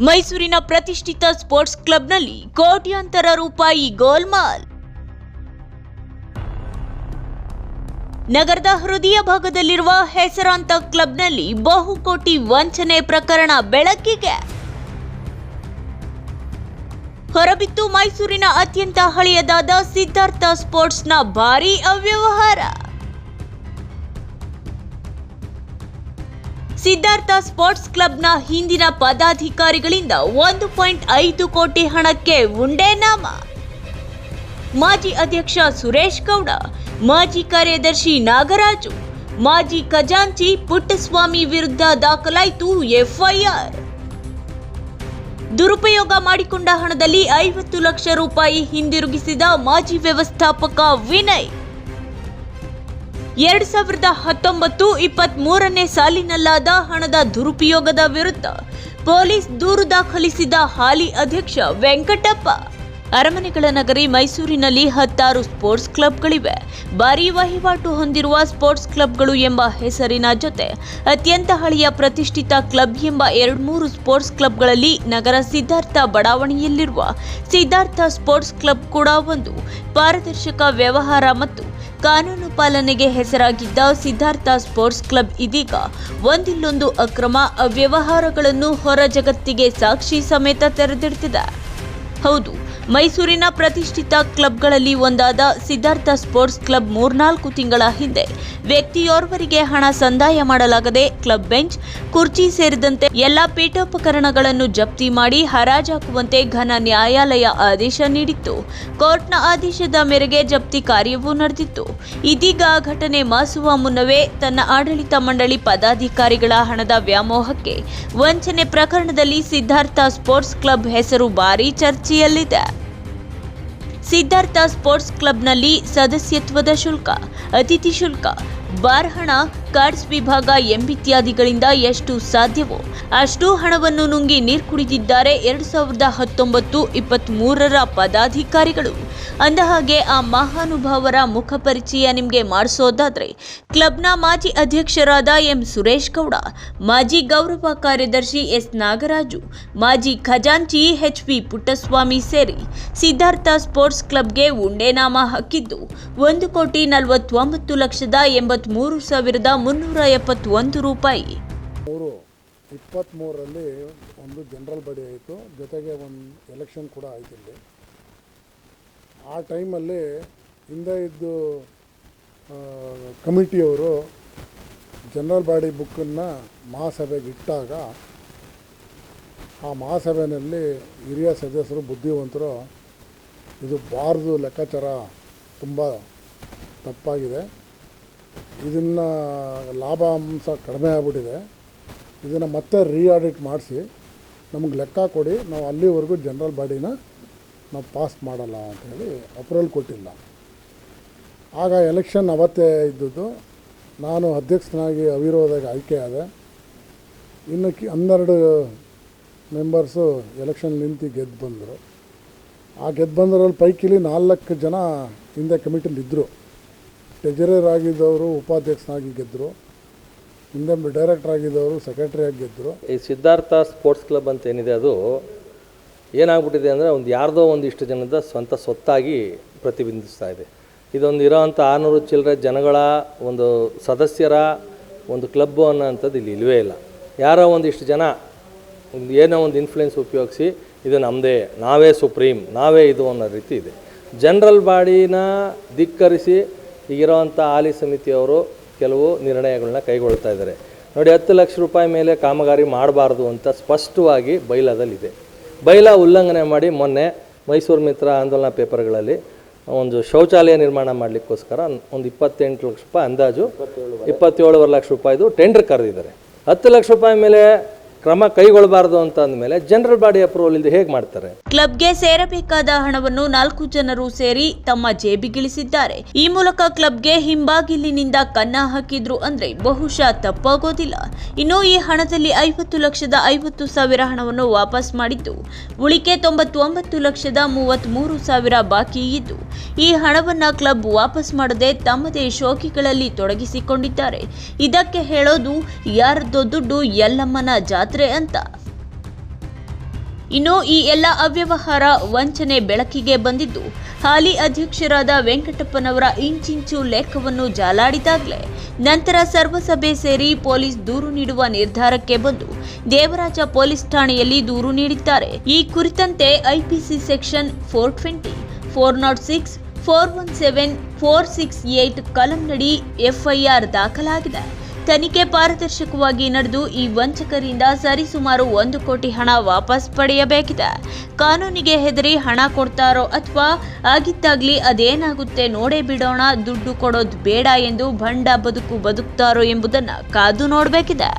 ಮೈಸೂರಿನ ಪ್ರತಿಷ್ಠಿತ ಸ್ಪೋರ್ಟ್ಸ್ ಕ್ಲಬ್ನಲ್ಲಿ ಕೋಟ್ಯಾಂತರ ರೂಪಾಯಿ ಗೋಲ್ಮಾಲ್. ನಗರದ ಹೃದಯ ಭಾಗದಲ್ಲಿರುವ ಹೆಸರಾಂತ ಕ್ಲಬ್ನಲ್ಲಿ ಬಹುಕೋಟಿ ವಂಚನೆ ಪ್ರಕರಣ ಬೆಳಕಿಗೆ. ಹೊರಬಿತ್ತು ಮೈಸೂರಿನ ಅತ್ಯಂತ ಹಳೆಯದಾದ ಸಿದ್ಧಾರ್ಥ ಸ್ಪೋರ್ಟ್ಸ್ನ ಭಾರೀ ಅವ್ಯವಹಾರ. ಸಿದ್ಧಾರ್ಥ ಸ್ಪೋರ್ಟ್ಸ್ ಕ್ಲಬ್ನ ಹಿಂದಿನ ಪದಾಧಿಕಾರಿಗಳಿಂದ ಒಂದು ಪಾಯಿಂಟ್ ಐದು ಕೋಟಿ ಹಣಕ್ಕೆ ಉಂಡೆ ನಾಮ ಮಾಜಿ ಅಧ್ಯಕ್ಷ ಸುರೇಶ್ ಗೌಡ, ಮಾಜಿ ಕಾರ್ಯದರ್ಶಿ ನಾಗರಾಜು, ಮಾಜಿ ಖಜಾಂಚಿ ಪುಟ್ಟಸ್ವಾಮಿ ವಿರುದ್ಧ ದಾಖಲಾಯಿತು ಎಫ್ಐಆರ್. ದುರುಪಯೋಗ ಮಾಡಿಕೊಂಡ ಹಣದಲ್ಲಿ ಐವತ್ತು ಲಕ್ಷ ರೂಪಾಯಿ ಹಿಂದಿರುಗಿಸಿದ ಮಾಜಿ ವ್ಯವಸ್ಥಾಪಕ ವಿನಯ್. ಎರಡ್ ಸಾವಿರದ ಹತ್ತೊಂಬತ್ತು ಇಪ್ಪತ್ತ್ ಮೂರನೇ ಸಾಲಿನಲ್ಲಾದ ಹಣದ ದುರುಪಯೋಗದ ವಿರುದ್ಧ ಪೊಲೀಸ್ ದೂರು ದಾಖಲಿಸಿದ ಹಾಲಿ ಅಧ್ಯಕ್ಷ ವೆಂಕಟಪ್ಪ. ಅರಮನೆಗಳ ನಗರಿ ಮೈಸೂರಿನಲ್ಲಿ ಹತ್ತಾರು ಸ್ಪೋರ್ಟ್ಸ್ ಕ್ಲಬ್ಗಳಿವೆ. ಭಾರೀ ವಹಿವಾಟು ಹೊಂದಿರುವ ಸ್ಪೋರ್ಟ್ಸ್ ಕ್ಲಬ್ಗಳು ಎಂಬ ಹೆಸರಿನ ಜೊತೆ ಅತ್ಯಂತ ಹಳೆಯ ಪ್ರತಿಷ್ಠಿತ ಕ್ಲಬ್ ಎಂಬ ಎರಡ್ಮೂರು ಸ್ಪೋರ್ಟ್ಸ್ ಕ್ಲಬ್ಗಳಲ್ಲಿ ನಗರ ಸಿದ್ಧಾರ್ಥ ಬಡಾವಣೆಯಲ್ಲಿರುವ ಸಿದ್ಧಾರ್ಥ ಸ್ಪೋರ್ಟ್ಸ್ ಕ್ಲಬ್ ಕೂಡ ಒಂದು. ಪಾರದರ್ಶಕ ವ್ಯವಹಾರ ಮತ್ತು ಕಾನೂನು ಪಾಲನೆಗೆ ಹೆಸರಾಗಿದ್ದ ಸಿದ್ಧಾರ್ಥ ಸ್ಪೋರ್ಟ್ಸ್ ಕ್ಲಬ್ ಇದೀಗ ಒಂದಿಲ್ಲೊಂದು ಅಕ್ರಮ ಅವ್ಯವಹಾರಗಳನ್ನು ಹೊರ ಜಗತ್ತಿಗೆ ಸಾಕ್ಷಿ ಸಮೇತ ತೆರೆದಿಡ್ತಿದೆ. ಹೌದು ಮೈಸೂರಿನ ಪ್ರತಿಷ್ಠಿತ ಕ್ಲಬ್ಗಳಲ್ಲಿ ಒಂದಾದ ಸಿದ್ಧಾರ್ಥ ಸ್ಪೋರ್ಟ್ಸ್ ಕ್ಲಬ್ ಮೂರ್ನಾಲ್ಕು ತಿಂಗಳ ಹಿಂದೆ ವ್ಯಕ್ತಿಯೋರ್ವರಿಗೆ ಹಣ ಸಂದಾಯ ಮಾಡಲಾಗದೆ ಕ್ಲಬ್ ಬೆಂಚ್, ಕುರ್ಚಿ ಸೇರಿದಂತೆ ಎಲ್ಲ ಪೀಠೋಪಕರಣಗಳನ್ನು ಜಪ್ತಿ ಮಾಡಿ ಹರಾಜಾಕುವಂತೆ ಘನ ನ್ಯಾಯಾಲಯ ಆದೇಶ ನೀಡಿತ್ತು. ಕೋರ್ಟ್ನ ಆದೇಶದ ಮೇರೆಗೆ ಜಪ್ತಿ ಕಾರ್ಯವೂ ನಡೆದಿತ್ತು. ಇದೀಗ ಘಟನೆ ಮಾಸುವ ಮುನ್ನವೇ ತನ್ನ ಆಡಳಿತ ಮಂಡಳಿ ಪದಾಧಿಕಾರಿಗಳ ಹಣದ ವ್ಯಾಮೋಹಕ್ಕೆ ವಂಚನೆ ಪ್ರಕರಣದಲ್ಲಿ ಸಿದ್ಧಾರ್ಥ ಸ್ಪೋರ್ಟ್ಸ್ ಕ್ಲಬ್ ಹೆಸರು ಭಾರೀ ಚರ್ಚೆಯಲ್ಲಿದೆ. ಸಿದ್ಧಾರ್ಥ ಸ್ಪೋರ್ಟ್ಸ್ ಕ್ಲಬ್ನಲ್ಲಿ ಸದಸ್ಯತ್ವದ ಶುಲ್ಕ ಅತಿಥಿ ಶುಲ್ಕ ಬಾರ್ ಹಣ ಕಾರ್ಡ್ಸ್ ವಿಭಾಗ ಎಂಬಿತ್ಯಾದಿಗಳಿಂದ ಎಷ್ಟು ಸಾಧ್ಯವೋ ಅಷ್ಟು ಹಣವನ್ನು ನುಂಗಿ ನೀರು ಕುಡಿದಿದ್ದಾರೆ ಎರಡು ಸಾವಿರದ ಹತ್ತೊಂಬತ್ತು ಇಪ್ಪತ್ತ್ ಮೂರರ ಪದಾಧಿಕಾರಿಗಳು. ಅಂದಹಾಗೆ, ಆ ಮಹಾನುಭಾವರ ಮುಖ ಪರಿಚಯ ನಿಮಗೆ ಮಾಡಿಸೋದಾದರೆ ಕ್ಲಬ್ನ ಮಾಜಿ ಅಧ್ಯಕ್ಷರಾದ ಎಂ ಸುರೇಶ್ ಗೌಡ, ಮಾಜಿ ಗೌರವ ಕಾರ್ಯದರ್ಶಿ ಎಸ್ ನಾಗರಾಜು, ಮಾಜಿ ಖಜಾಂಚಿ ಎಚ್ ಪಿ ಪುಟ್ಟಸ್ವಾಮಿ ಸೇರಿ ಸಿದ್ಧಾರ್ಥ ಸ್ಪೋರ್ಟ್ಸ್ ಕ್ಲಬ್ಗೆ ಉಂಡೆನಾಮ ಹಾಕಿದ್ದು, ಒಂದು ಕೋಟಿ ನಲವತ್ತೊಂಬತ್ತು ಲಕ್ಷದ ಎಂಬತ್ಮೂರು ಸಾವಿರದ ಮುನ್ನೂರ ಎಪ್ಪತ್ತೊಂದು ರೂಪಾಯಿ. ಮೂರು ಇಪ್ಪತ್ತ್ಮೂರರಲ್ಲಿ ಒಂದು ಜನರಲ್ ಬಡಿ ಆಯಿತು. ಜೊತೆಗೆ ಒಂದು ಎಲೆಕ್ಷನ್ ಕೂಡ ಆಯ್ತು ಇಲ್ಲಿ. ಆ ಟೈಮಲ್ಲಿ ಹಿಂದೆ ಇದ್ದು ಕಮಿಟಿಯವರು ಜನರಲ್ ಬಾಡಿ ಬುಕ್ಕನ್ನು ಮಹಾಸಭೆಗೆ ಇಟ್ಟಾಗ ಆ ಮಹಾಸಭೆಯಲ್ಲಿ ಹಿರಿಯ ಸದಸ್ಯರು, ಬುದ್ಧಿವಂತರು ಇದು ಬಾರದು ಲೆಕ್ಕಾಚಾರ ತುಂಬ ತಪ್ಪಾಗಿದೆ. ಇದನ್ನು ಲಾಭಾಂಶ ಕಡಿಮೆ ಆಗಿಬಿಟ್ಟಿದೆ. ಇದನ್ನು ಮತ್ತೆ ರೀ ಆಡಿಟ್ ಮಾಡಿಸಿ, ನಮಗೆ ಲೆಕ್ಕ ಕೊಡಿ, ನಾವು ಅಲ್ಲಿವರೆಗೂ ಜನರಲ್ ಬಾಡಿನ ನಾವು ಪಾಸ್ ಮಾಡಲ್ಲ ಅಂಥೇಳಿ ಅಪ್ರೂವಲ್ ಕೊಟ್ಟಿಲ್ಲ. ಆಗ ಎಲೆಕ್ಷನ್ ಅವತ್ತೇ ಇದ್ದದ್ದು, ನಾನು ಅಧ್ಯಕ್ಷನಾಗಿ ಅವಿರೋಧಾಗಿ ಆಯ್ಕೆ ಆದೆ. ಇನ್ನು ಕಿ, ಹನ್ನೆರಡು ಮೆಂಬರ್ಸು ಎಲೆಕ್ಷನ್ ನಿಂತು ಗೆದ್ದು ಬಂದರು. ಆ ಗೆದ್ದು ಬಂದರಲ್ಲಿ ಪೈಕಿಲಿ ನಾಲ್ಕು ಜನ ಹಿಂದೆ ಕಮಿಟಿಲಿ ಇದ್ದರು ಟ್ರೆಜರರ್ ಆಗಿದ್ದವರು ಉಪಾಧ್ಯಕ್ಷನಾಗಿ ಗೆದ್ದರು ಹಿಂದೆ ಡೈರೆಕ್ಟರ್ ಆಗಿದ್ದವರು ಸೆಕ್ರೆಟರಿಯಾಗಿ ಗೆದ್ದರು ಈ ಸಿದ್ಧಾರ್ಥ ಸ್ಪೋರ್ಟ್ಸ್ ಕ್ಲಬ್ ಅಂತ ಏನಿದೆ ಅದು, ಏನಾಗ್ಬಿಟ್ಟಿದೆ ಅಂದರೆ ಒಂದು ಯಾರ್ದೋ ಒಂದಿಷ್ಟು ಜನದ ಸ್ವಂತ ಸೊತ್ತಾಗಿ ಪ್ರತಿಬಿಂಬಿಸ್ತಾ ಇದೆ. ಇದೊಂದು ಇರೋವಂಥ ಆರುನೂರು ಚಿಲ್ಲರೆ ಜನಗಳ ಒಂದು ಸದಸ್ಯರ ಒಂದು ಕ್ಲಬ್ಬು ಅನ್ನೋಂಥದ್ದು ಇಲ್ಲಿ ಇಲ್ಲವೇ ಇಲ್ಲ. ಯಾರೋ ಒಂದಿಷ್ಟು ಜನ ಒಂದು ಏನೋ ಒಂದು ಇನ್ಫ್ಲುಯೆನ್ಸ್ ಉಪಯೋಗಿಸಿ ಇದು ನಮ್ಮದೇ ನಾವೇ ಸುಪ್ರೀಂ, ನಾವೇ ಇದು ಅನ್ನೋ ರೀತಿ ಇದೆ. ಜನರಲ್ ಬಾಡಿನ ಧಿಕ್ಕರಿಸಿ ಈಗಿರೋವಂಥ ಹಾಲಿ ಸಮಿತಿಯವರು ಕೆಲವು ನಿರ್ಣಯಗಳನ್ನ ಕೈಗೊಳ್ತಾ ಇದ್ದಾರೆ. ನೋಡಿ, ಹತ್ತು ಲಕ್ಷ ರೂಪಾಯಿ ಮೇಲೆ ಕಾಮಗಾರಿ ಮಾಡಬಾರ್ದು ಅಂತ ಸ್ಪಷ್ಟವಾಗಿ ಬೈಲಾದಲ್ಲಿದೆ. ಬೈಲಾ ಉಲ್ಲಂಘನೆ ಮಾಡಿ ಮೊನ್ನೆ ಮೈಸೂರು ಮಿತ್ರ ಆಂದೋಲನ ಪೇಪರ್ಗಳಲ್ಲಿ ಒಂದು ಶೌಚಾಲಯ ನಿರ್ಮಾಣ ಮಾಡಲಿಕ್ಕೋಸ್ಕರ ಒಂದು ಇಪ್ಪತ್ತೆಂಟು ಲಕ್ಷ ರೂಪಾಯಿ ಅಂದಾಜು, ಇಪ್ಪತ್ತೇಳುವರೆ ಲಕ್ಷ ರೂಪಾಯಿದು ಟೆಂಡರ್ ಕರೆದಿದ್ದಾರೆ. ಹತ್ತು ಲಕ್ಷ ರೂಪಾಯಿ ಮೇಲೆ ಕ್ರಮ ಕೈಗೊಳ್ಳಬಾರದು ಅಂತ ಅಂದಮೇಲೆ ಜನರಲ್ ಬಾಡಿ ಅಪ್ರೂವಲ್ ಇಂದ ಹೇಗೆ ಮಾಡ್ತಾರೆ? ಕ್ಲಬ್ಗೆ ಸೇರಬೇಕಾದ ಹಣವನ್ನು ನಾಲ್ಕು ಜನರು ಸೇರಿ ತಮ್ಮ ಜೇಬಿಗಿಳಿಸಿದ್ದಾರೆ. ಈ ಮೂಲಕ ಕ್ಲಬ್ಗೆ ಹಿಂಬಾಗಿಲಿನಿಂದ ಕನ್ನ ಹಾಕಿದ್ರು ಅಂದ್ರೆ ಬಹುಶಃ ತಪ್ಪಾಗೋದಿಲ್ಲ. ಇನ್ನು ಈ ಹಣದಲ್ಲಿ ಐವತ್ತು ಲಕ್ಷದ ಐವತ್ತು ಸಾವಿರ ಹಣವನ್ನು ವಾಪಸ್ ಮಾಡಿದ್ದು, ಉಳಿಕೆ ತೊಂಬತ್ತೊಂಬತ್ತು ಲಕ್ಷದ ಮೂವತ್ಮೂರು ಸಾವಿರ ಬಾಕಿ ಇದ್ದು, ಈ ಹಣವನ್ನ ಕ್ಲಬ್ ವಾಪಸ್ ಮಾಡದೆ ತಮ್ಮದೇ ಶೋಕಿಗಳಲ್ಲಿ ತೊಡಗಿಸಿಕೊಂಡಿದ್ದಾರೆ. ಇದಕ್ಕೆ ಹೇಳೋದು ಯಾರದೋ ದುಡ್ಡು ಎಲ್ಲಮ್ಮನ ಜಾತ್ರೆ ಅಂತ. ಇನ್ನು ಈ ಎಲ್ಲ ಅವ್ಯವಹಾರ ವಂಚನೆ ಬೆಳಕಿಗೆ ಬಂದಿದ್ದು, ಹಾಲಿ ಅಧ್ಯಕ್ಷರಾದ ವೆಂಕಟಪ್ಪನವರ ಇಂಚಿಂಚು ಲೆಕ್ಕವನ್ನು ಜಾಲಾಡಿದಾಗಲೇ, ನಂತರ ಸರ್ವಸಭೆ ಸೇರಿ ಪೊಲೀಸ್ ದೂರು ನೀಡುವ ನಿರ್ಧಾರಕ್ಕೆ ಬಂದು, ದೇವರಾಜ ಪೊಲೀಸ್ ಠಾಣೆಯಲ್ಲಿ ದೂರು ನೀಡಿದ್ದಾರೆ. ಈ ಕುರಿತಂತೆ IPC section four twenty, four nought six, four one seven, four six eight ಕಲಂನಡಿ FIR ದಾಖಲಾಗಿದೆ. ತನಿಖೆ ಪಾರದರ್ಶಕವಾಗಿ ನಡೆದು ಈ ವಂಚಕರಿಂದ ಸರಿಸುಮಾರು ಒಂದು ಕೋಟಿ ಹಣ ವಾಪಸ್ ಪಡೆಯಬೇಕಿದೆ. ಕಾನೂನಿಗೆ ಹೆದರಿ ಹಣ ಕೊಡ್ತಾರೋ ಅಥವಾ ಆಗಿದ್ದಾಗ್ಲಿ ಅದೇನಾಗುತ್ತೆ ನೋಡೇ ಬಿಡೋಣ, ದುಡ್ಡು ಕೊಡೋದು ಬೇಡ ಎಂದು ಭಂಡ ಬದುಕು ಬದುಕ್ತಾರೋ ಎಂಬುದನ್ನು ಕಾದು ನೋಡಬೇಕಿದೆ.